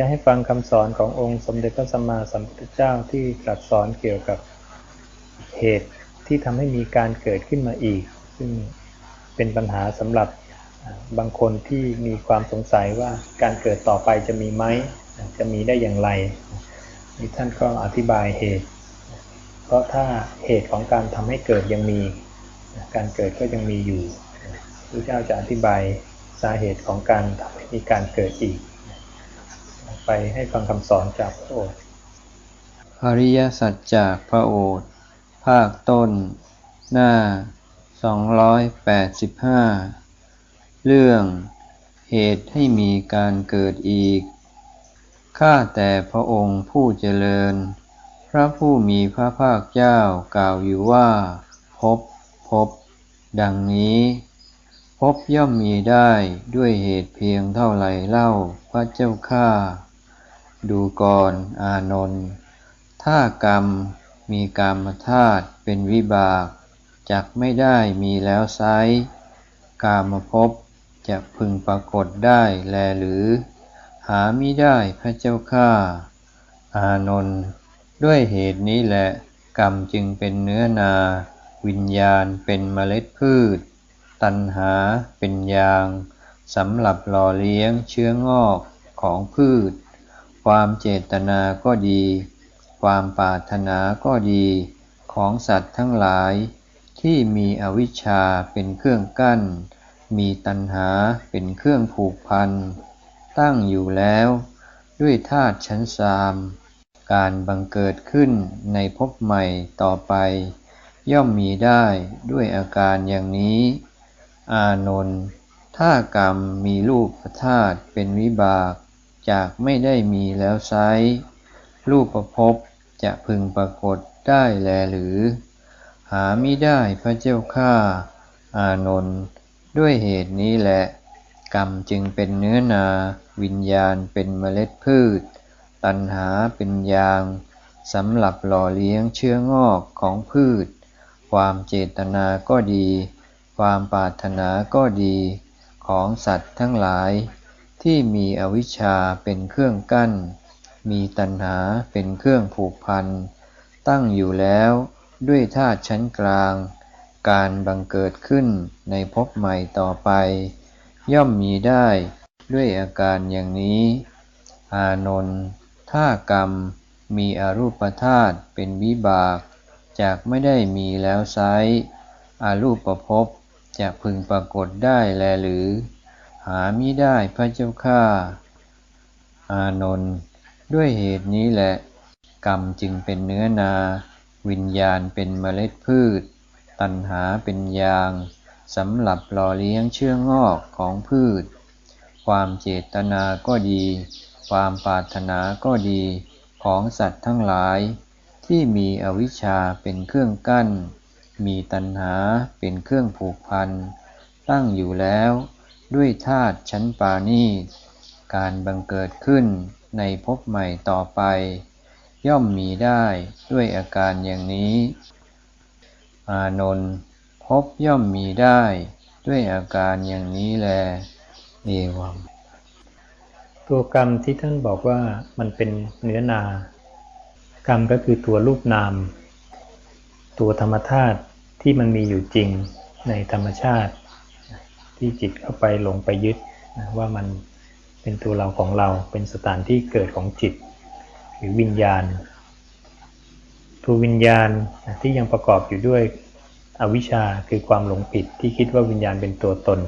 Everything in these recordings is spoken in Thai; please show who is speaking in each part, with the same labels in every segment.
Speaker 1: จะให้ฟังคำสอนขององค์สมเด็จพระสัมมาสัมพุทธเจ้าที่ตรัสสอนเกี่ยวกับเหตุที่ทำให้มีการเกิดขึ้นมาอีก ซึ่งเป็นปัญหาสำหรับบางคนที่มีความสงสัยว่าการเกิดต่อไปจะมีไหม จะมีได้อย่างไรนี่ท่านก็อธิบายเหตุ เพราะถ้าเหตุของการทำให้เกิดยังมี การเกิดก็ยังมีอยู่พระเจ้าจะอธิบายสาเหตุของการทำให้มีการเกิดอีก ไปให้ฟังคำสอนจากพระโอษฐ์
Speaker 2: อริยสัจจากพระโอษฐ์ภาคต้น หน้า 285 เรื่องเหตุให้มีการเกิดอีก ข้าแต่พระองค์ผู้เจริญ พระผู้มีพระภาคเจ้ากล่าวอยู่ว่า พบพบ ดังนี้ พบย่อมมีได้ด้วยเหตุเพียงเท่าไรเล่าพระเจ้าข้าดูก่อนอานนท์ถ้ากรรมมีกรรมธาตุเป็นวิบากจักไม่ได้มีแล้วไซกามภพจะพึงปรากฏได้แลหรือ หามิได้พระเจ้าข้าอานนท์ด้วยเหตุนี้แหละ กรรมจึงเป็นเนื้อนา วิญญาณเป็นเมล็ดพืช ตัณหาเป็นยางสำหรับหล่อเลี้ยงเชื้องอกของพืช ความเจตนาก็ดี ความปรารถนาก็ดีของสัตว์ทั้งหลายที่มีอวิชชาเป็นเครื่องกั้น มีตัณหาเป็นเครื่องผูกพัน ตั้งอยู่แล้ว ด้วยธาตุชั้นสาม การบังเกิดขึ้นในภพใหม่ต่อไป ย่อมมีได้ด้วยอาการอย่างนี้ อานนท์ถ้ากรรมมีรูปธาตุเป็นวิบาก จากไม่ได้มีแล้วไซรูปประพบจะพึงปรากฏได้แลหรือ หาไมิได้พระเจ้าข้าอานนท์ด้วยเหตุนี้แหละ กรรมจึงเป็นเนื้อนา วิญญาณเป็นเมล็ดพืช ตัณหาเป็นยางสำหรับหล่อเลี้ยงเชื้องอกของพืช ความเจตนาก็ดี ความปรารถนาก็ดีของสัตว์ทั้งหลาย ที่มีอวิชชาเป็นเครื่องกั้น มีตัณหาเป็นเครื่องผูกพัน ตั้งอยู่แล้วด้วยธาตุชั้นกลาง การบังเกิดขึ้นในภพใหม่ต่อไป ย่อมมีได้ด้วยอาการอย่างนี้ อานนท์ถ้ากรรมมีอรูปธาตุเป็นวิบาก จากไม่ได้มีแล้วไซอารูปภพ จะพึงปรากฏได้แลหรือ หามิได้พระเจ้าข้าอานนท์ด้วยเหตุนี้แหละ กรรมจึงเป็นเนื้อนา วิญญาณเป็นเมล็ดพืช ตัณหาเป็นยางสำหรับหล่อเลี้ยงเชื้องอกของพืช ความเจตนาก็ดี ความปรารถนาก็ดีของสัตว์ทั้งหลาย ที่มีอวิชชาเป็นเครื่องกั้น มีตัณหาเป็นเครื่องผูกพัน ตั้งอยู่แล้ว ด้วยธาตุชั้นปานีการบังเกิดขึ้นในภพใหม่ต่อไป ย่อมมีได้ด้วยอาการอย่างนี้ อานนท์พบย่อมมีได้ด้วยอาการอย่างนี้แล เอวัง
Speaker 1: ตัวกรรมที่ท่านบอกว่ามันเป็นเนื้อนา กรรมก็คือตัวรูปนาม ตัวธรรมธาตุที่มันมีอยู่จริงในธรรมชาติ ที่จิตเข้าไปหลงไปยึดนะว่ามันเป็นตัวเราของเราเป็นสถานที่เกิดของจิต หรือวิญญาณ ตัววิญญาณที่ยังประกอบอยู่ด้วยอวิชชาคือความหลงผิดที่คิดว่าวิญญาณเป็นตัวตน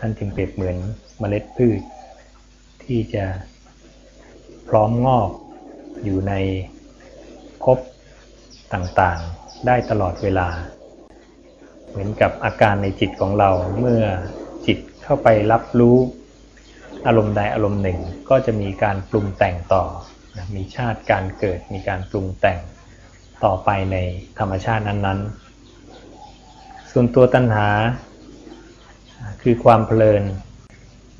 Speaker 1: ท่านจึงเปรียบเหมือนเมล็ดพืช ที่จะพร้อมงอกอยู่ในภพต่างๆ ได้ตลอดเวลา เหมือนกับอาการในจิตของเราเมื่อจิตเข้าไปรับรู้อารมณ์ใดอารมณ์หนึ่งก็จะมีการปรุงแต่งต่อนะมีชาติการเกิด มีการปรุงแต่งต่อไปในธรรมชาตินั้นๆ ส่วนตัวตัณหา คือความเพลิน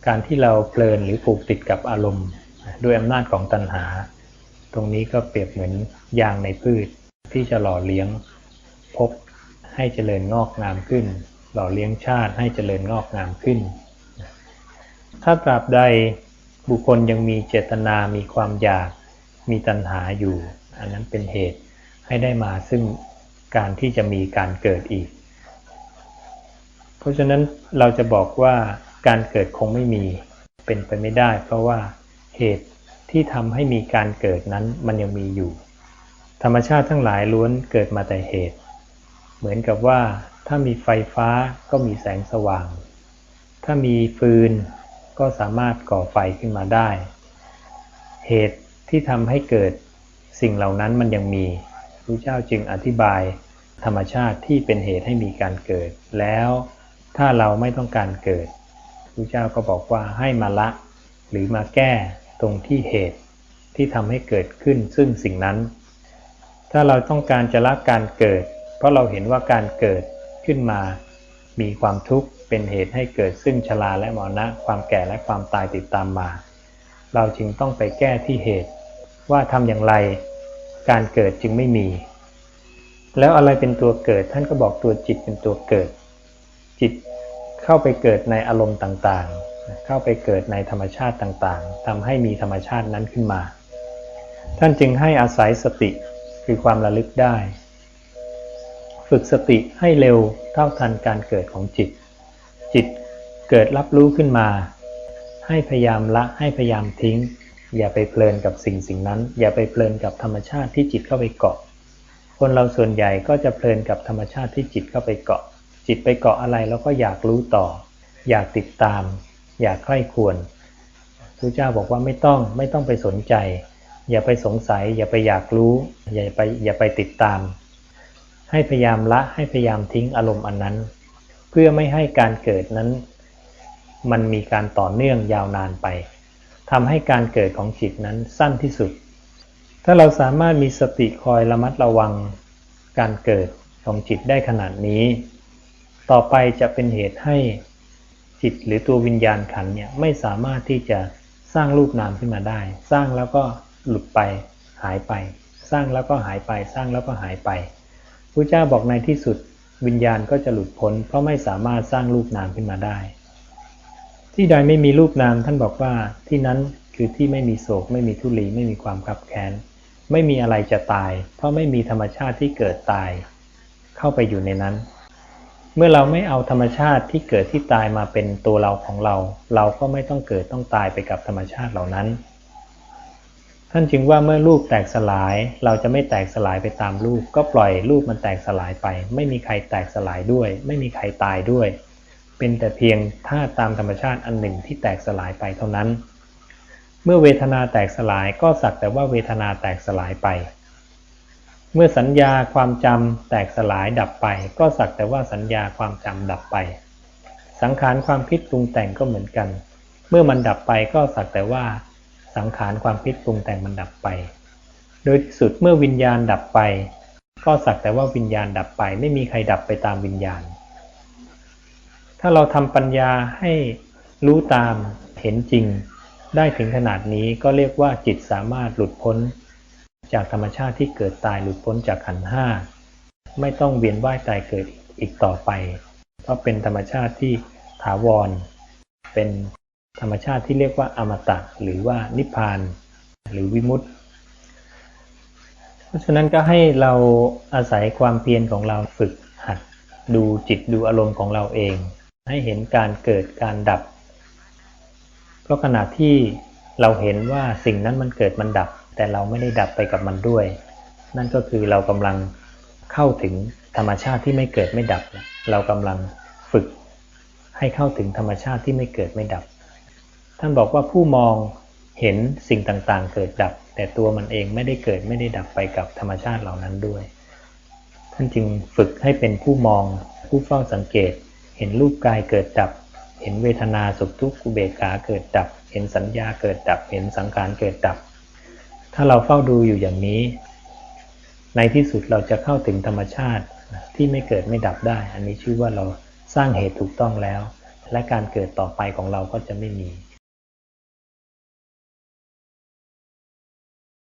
Speaker 1: การที่เราเพลินหรือผูกติดกับอารมณ์ด้วยอำนาจของตัณหา ตรงนี้ก็เปรียบเหมือนยางในพืชที่จะหล่อเลี้ยง พบให้เจริญงอกงามขึ้น หล่อเลี้ยงชาติให้เจริญงอกงามขึ้น ถ้าตราบใดบุคคลยังมีเจตนา มีความอยาก มีตัณหาอยู่ อันนั้นเป็นเหตุให้ได้มาซึ่งการที่จะมีการเกิดอีก เพราะฉะนั้นเราจะบอกว่าการเกิดคงไม่มีเป็นไปไม่ได้ เพราะว่าเหตุที่ทำให้มีการเกิดนั้นมันยังมีอยู่ ธรรมชาติทั้งหลายล้วนเกิดมาแต่เหตุ เหมือนกับว่า ถ้ามีไฟฟ้าก็มีแสงสว่าง ถ้ามีฟืนก็สามารถก่อไฟขึ้นมาได้ เหตุที่ทำให้เกิดสิ่งเหล่านั้นมันยังมีพระเจ้าจึงอธิบายธรรมชาติที่เป็นเหตุให้มีการเกิด แล้วถ้าเราไม่ต้องการเกิดพระเจ้าก็บอกว่าให้มาละ หรือมาแก้ตรงที่เหตุที่ทำให้เกิดขึ้นซึ่งสิ่งนั้น ถ้าเราต้องการจะละการเกิด ราะเราเห็นว่าการเกิดขึ้นมา มีความทุกข์เป็นเหตุให้เกิดซึ่งชราและมรณะ ความแก่และความตายติดตามมา เราจึงต้องไปแก้ที่เหตุ ว่าทำอย่างไร การเกิดจึงไม่มี แล้วอะไรเป็นตัวเกิดท่านก็บอกตัวจิตเป็นตัวเกิด จิตเข้าไปเกิดในอารมณ์ต่างๆ เข้าไปเกิดในธรรมชาติต่างๆทำให้มีธรรมชาตินั้นขึ้นมา ท่านจึงให้อาศัยสติคือความระลึกได้ ฝึกสติให้เร็วเท่าทันการเกิดของจิต จิตเกิดรับรู้ขึ้นมา ให้พยายามละให้พยายามทิ้ง อย่าไปเพลินกับสิ่งสิ่งนั้น อย่าไปเพลินกับธรรมชาติที่จิตเข้าไปเกาะ คนเราส่วนใหญ่ก็จะเพลินกับธรรมชาติที่จิตเข้าไปเกาะ จิตไปเกาะอะไรแล้วก็อยากรู้ต่อ อยากติดตาม อยากใคร่ควรพระเจ้าบอกว่าไม่ต้องไม่ต้องไปสนใจ อย่าไปสงสัย อย่าไปอยากรู้ อย่าไปอย่าไปติดตาม ให้พยายามละให้พยายามทิ้งอารมณ์อันนั้น เพื่อไม่ให้การเกิดนั้น มันมีการต่อเนื่องยาวนานไปทำให้การเกิดของจิตนั้นสั้นที่สุด ถ้าเราสามารถมีสติคอยระมัดระวัง การเกิดของจิตได้ขนาดนี้ ต่อไปจะเป็นเหตุให้จิตหรือตัววิญญาณขันเนี่ยไม่สามารถที่จะสร้างรูปนามขึ้นมาได้ สร้างแล้วก็หลุดไปหายไป สร้างแล้วก็หายไป สร้างแล้วก็หายไป พระเจ้าบอกในที่สุดวิญญาณก็จะหลุดพ้น เพราะไม่สามารถสร้างรูปนามขึ้นมาได้ ที่ใดไม่มีรูปนามท่านบอกว่าที่นั้นคือที่ไม่มีโศก ไม่มีทุลีไม่มีความขับแค้นไม่มีอะไรจะตาย เพราะไม่มีธรรมชาติที่เกิดตาย เข้าไปอยู่ในนั้น เมื่อเราไม่เอาธรรมชาติที่เกิดที่ตายมาเป็นตัวเราของเรา เราก็ไม่ต้องเกิดต้องตายไปกับธรรมชาติเหล่านั้น ท่านจึงว่าเมื่อรูปแตกสลาย เราจะไม่แตกสลายไปตามรูป ก็ปล่อยรูปมันแตกสลายไป ไม่มีใครแตกสลายด้วย ไม่มีใครตายด้วย เป็นแต่เพียงธาตุตามธรรมชาติอันหนึ่งที่แตกสลายไปเท่านั้น เมื่อเวทนาแตกสลายก็สักแต่ว่าเวทนาแตกสลายไป เมื่อสัญญาความจำแตกสลายดับไป ก็สักแต่ว่าสัญญาความจำดับไป สังขารความคิดปรุงแต่งก็เหมือนกัน เมื่อมันดับไปก็สักแต่ว่า สังขารความคิดปรุงแต่งมันดับไป โดยที่สุดเมื่อวิญญาณดับไป ก็สักแต่ว่าวิญญาณดับไป ไม่มีใครดับไปตามวิญญาณ ถ้าเราทำปัญญาให้รู้ตามเห็นจริง ได้ถึงขนาดนี้ก็เรียกว่าจิตสามารถหลุดพ้น จากธรรมชาติที่เกิดตายหลุดพ้นจากขันห้าไม่ต้องเวียนว่ายตายเกิดอีกต่อไป เพราะเป็นธรรมชาติที่ถาวร เป็น ธรรมชาติที่เรียกว่าอมตะหรือว่านิพพาน หรือวิมุตติ เพราะฉะนั้นก็ให้เราอาศัยความเพียรของเราฝึกหัดดูจิตดูอารมณ์ของเราเอง ให้เห็นการเกิดการดับ เพราะขณะที่เราเห็นว่าสิ่งนั้นมันเกิดมันดับ แต่เราไม่ได้ดับไปกับมันด้วย นั่นก็คือเรากำลังเข้าถึงธรรมชาติที่ไม่เกิดไม่ดับ เรากำลังฝึกให้เข้าถึงธรรมชาติที่ไม่เกิดไม่ดับ ท่านบอกว่าผู้มองเห็นสิ่งต่างๆ เกิดดับ แต่ตัวมันเองไม่ได้เกิดไม่ได้ดับไปกับธรรมชาติเหล่านั้นด้วย ท่านจึงฝึกให้เป็นผู้มอง ผู้เฝ้าสังเกต เห็นรูปกายเกิดดับ เห็นเวทนาสุขทุกข์อุเบกขาเกิดดับ เห็นสัญญาเกิดดับ เห็นสังขารเกิดดับ ถ้าเราเฝ้าดูอยู่อย่างนี้ ในที่สุดเราจะเข้าถึงธรรมชาติที่ไม่เกิดไม่ดับได้ อันนี้ชื่อว่าเราสร้างเหตุถูกต้องแล้ว และการเกิดต่อไปของเราก็จะไม่มี